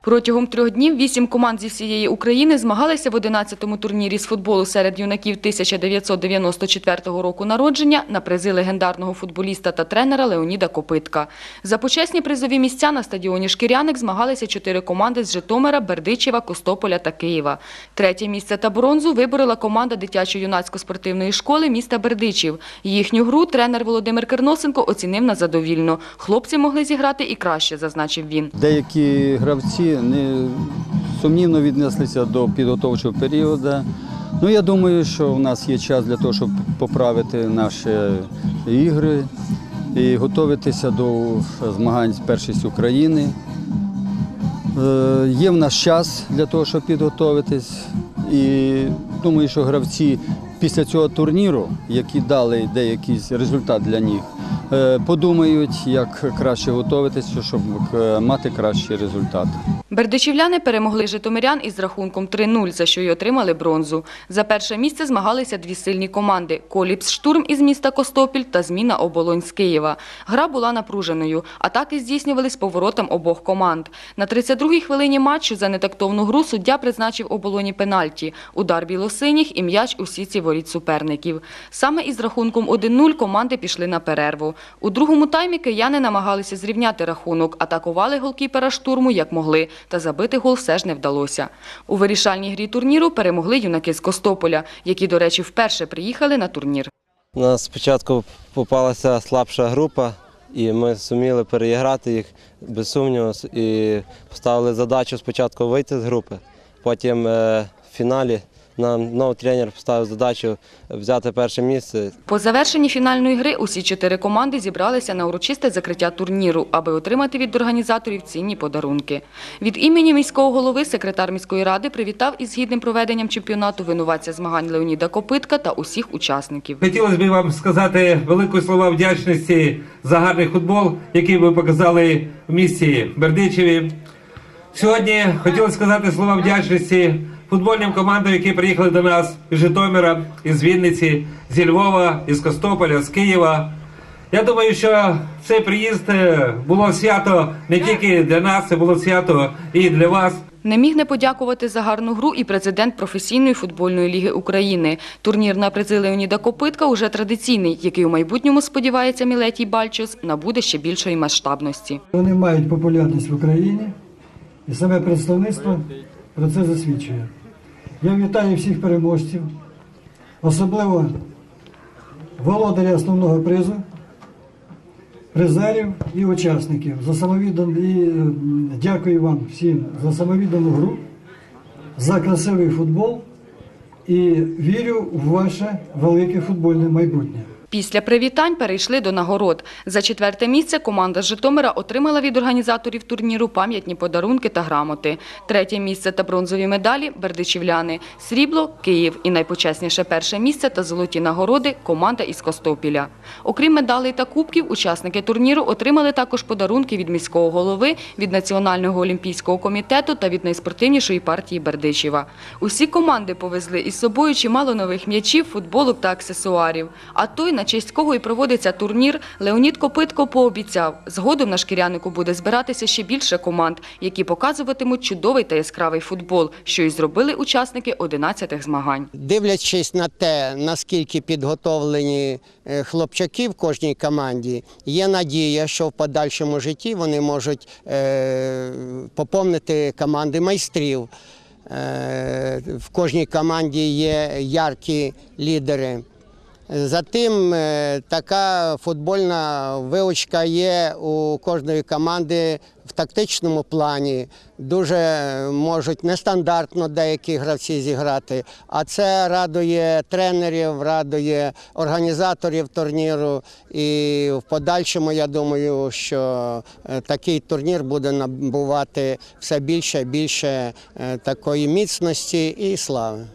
Протягом трьох днів вісім команд зі всієї України змагалися в 11-му турнірі з футболу серед юнаків 1994 року народження на призи легендарного футболіста та тренера Леоніда Копитка. За почесні призові місця на стадіоні Шкіряник змагалися чотири команди з Житомира, Бердичева, Костополя та Києва. Третє місце та бронзу виборола команда дитячо-юнацько-спортивної школи міста Бердичів. Їхню гру тренер Володимир Керносенко оцінив на задовільно. Хлопці могли зіграти і краще, зазначив він. Деякі гравці не сумнівно віднеслися до підготовчого періоду. Ну, я думаю, що в нас є час для того, щоб поправити наші ігри і готуватися до змагань з першістю України. Е, Є в нас час для того, щоб підготуватись. І думаю, що гравці після цього турніру, які дали деякий результат для них, подумають, як краще готуватися, щоб е, мати кращий результат. Бердичівляни перемогли житомирян із рахунком 3-0, за що й отримали бронзу. За перше місце змагалися дві сильні команди – Коліпс Штурм із міста Костопіль та Зміна Оболонь з Києва. Гра була напруженою. Атаки здійснювались поворотом обох команд. На 32-й хвилині матчу за нетактовну гру суддя призначив оболоні пенальті. Удар білосиніх і м'яч у сіці воріт суперників. Саме із рахунком 1-0 команди пішли на перерву. У другому таймі кияни намагалися зрівняти рахунок, атакували голкіпера штурму як могли, та забити гол все ж не вдалося. У вирішальній грі турніру перемогли юнаки з Костополя, які, до речі, вперше приїхали на турнір. У нас спочатку попалася слабша група, і ми зуміли переіграти їх без сумніву і поставили задачу спочатку вийти з групи. Потім е, в фіналі нам новий тренер поставив задачу взяти перше місце. По завершенні фінальної гри усі чотири команди зібралися на урочисте закриття турніру, аби отримати від організаторів цінні подарунки. Від імені міського голови секретар міської ради привітав із гідним проведенням чемпіонату винуватця змагань Леоніда Копитка та усіх учасників. Хотілося б вам сказати великі слова вдячності за гарний футбол, який ви показали в місті Бердичеві. Сьогодні хотілося сказати слова вдячності футбольним командам, які приїхали до нас із Житомира, із Вінниці, зі Львова, із Костополя, з Києва. Я думаю, що цей приїзд е, було свято не тільки для нас, це було свято і для вас. Не міг не подякувати за гарну гру і президент професійної футбольної ліги України. Турнір на призи Леоніда Копитка уже традиційний, який у майбутньому, сподівається Мілетій Бальчус, набуде ще більшої масштабності. Вони мають популярність в Україні, і саме представництво про це засвідчує. Я вітаю всіх переможців, особливо володаря основного призу, призерів і учасників за самовіддан... і дякую вам всім за самовіддану гру, за красивий футбол і вірю в ваше велике футбольне майбутнє. Після привітань перейшли до нагород. За четверте місце команда Житомира отримала від організаторів турніру пам'ятні подарунки та грамоти. Третє місце та бронзові медалі – бердичівляни. Срібло – Київ. І найпочесніше перше місце та золоті нагороди – команда із Костопіля. Окрім медалей та кубків, учасники турніру отримали також подарунки від міського голови, від Національного олімпійського комітету та від найспортивнішої партії Бердичева. Усі команди повезли із собою чимало нових м'ячів, футболок та аксесуарів. А той, на честь кого і проводиться турнір, Леонід Копитко пообіцяв, згодом на шкірянику буде збиратися ще більше команд, які показуватимуть чудовий та яскравий футбол, що і зробили учасники 11-х змагань. Дивлячись на те, наскільки підготовлені е, хлопчаки в кожній команді, є надія, що в подальшому житті вони можуть е, поповнити команди майстрів. Е, В кожній команді є яркі лідери. Затим е, така футбольна вилучка є у кожної команди в тактичному плані. Дуже можуть нестандартно деякі гравці зіграти, а це радує тренерів, радує організаторів турніру. І в подальшому я думаю, що е, такий турнір буде набувати все більше і більше е, такої міцності і слави.